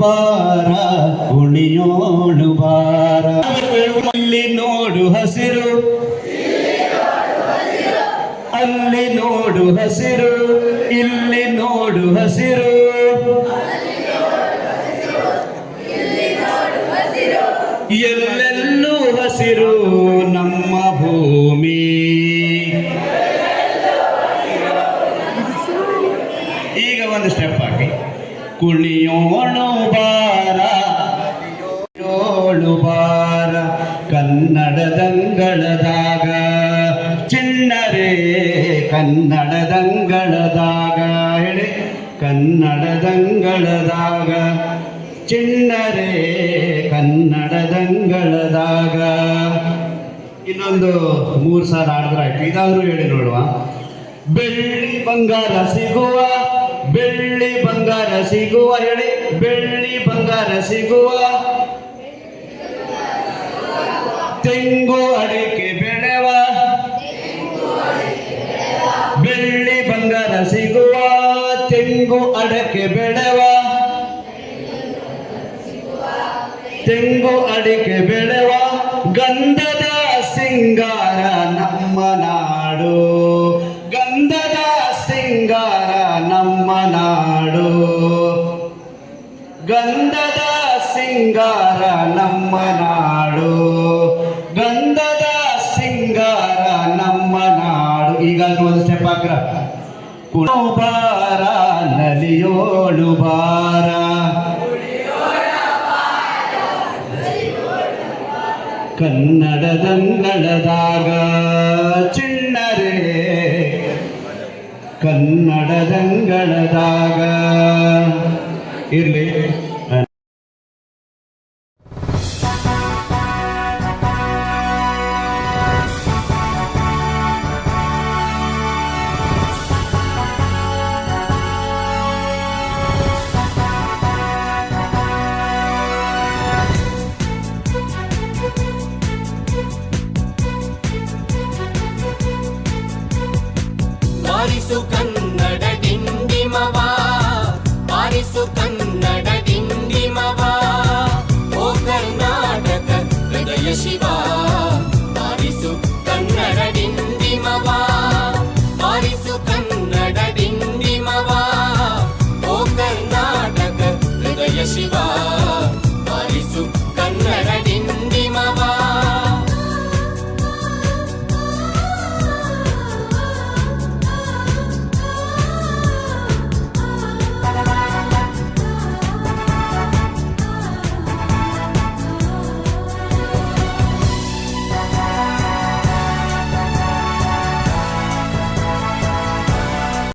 ಬಾರ ಕುಣಿಯೋಳು ಬಾರ. ಇಲ್ಲಿ ನೋಡು ಹಸಿರು. ಅಲ್ಲಿ ನೋಡು ಹಸಿರು. ಇಲ್ಲಿ ನೋಡು ಹಸಿರು. ಎಲ್ಲೆಲ್ಲೂ ಹಸಿರು ನಮ್ಮ ಭೂಮಿ. ಈಗ ಒಂದು ಸ್ಟೆಪ್ ಹಾಕಿ ಕುಣಿಯೋಣು ಬಾರ ಕುಣಿಯೋಳು ಬಾರ, ಕನ್ನಡದಂಗಳದಾಗ. ಚಿಣ್ಣರೇ, ಕನ್ನಡದಂಗಳದಾಗ. ಹೇಳಿ, ಕನ್ನಡದಂಗಳದಾಗ. ಚಿಣ್ಣರೇ, ಕನ್ನಡದಂಗಳದಾಗ. ಇನ್ನೊಂದು ಮೂರು ಸಾರ ಆಡಿದ್ರೆ ಆಯ್ತು. ಇದಾದರೂ ಹೇಳಿ ನೋಡುವ. ಬೆಳ್ಳಿ ಬಂಗಾರ ಸಿಗುವ, ಬೆಳ್ಳಿ ಬಂಗಾರ ಸಿಗುವ ಹೇಳಿ, ಬೆಳ್ಳಿ ಬಂಗಾರ ಸಿಗುವ. ತೆಂಗು ಅಡಿಕೆ ಬೆಳೆವ, ಬೆಳ್ಳಿ ಬಂಗಾರ ಸಿಗುವ, ತೆಂಗು ಅಡಕೆ ಬೆಳೆವ. ತೆಂಗು ಅಡಿಕೆ ಬೆಳೆವ, ಗಂಧದ ಸಿಂಗಾರ ನಮ್ಮ ನಾಡು. ನಮ್ಮ ನಾಡು ಗಂಧದ ಸಿಂಗಾರ ನಮ್ಮ ನಾಡು ಗಂಧದ ಸಿಂಗಾರ ನಮ್ಮ ನಾಡು ಈಗ ಒಂದು ಸ್ಟೆಪ್ ಹಾಕ್ರ ಕುಣಬಾರ ನಲಿಯೋಳು ಬಾರ. ಕನ್ನಡದಂಗಳದಾಗ ಚಿಣ್ಣರೇ ಕನ್ನಡದಂಗಳದಾಗ ಇರ್ಲಿ ಆರಿಸು ಕನ್ನಡ ಡಿಂಡಿಮವ ಆರಿಸು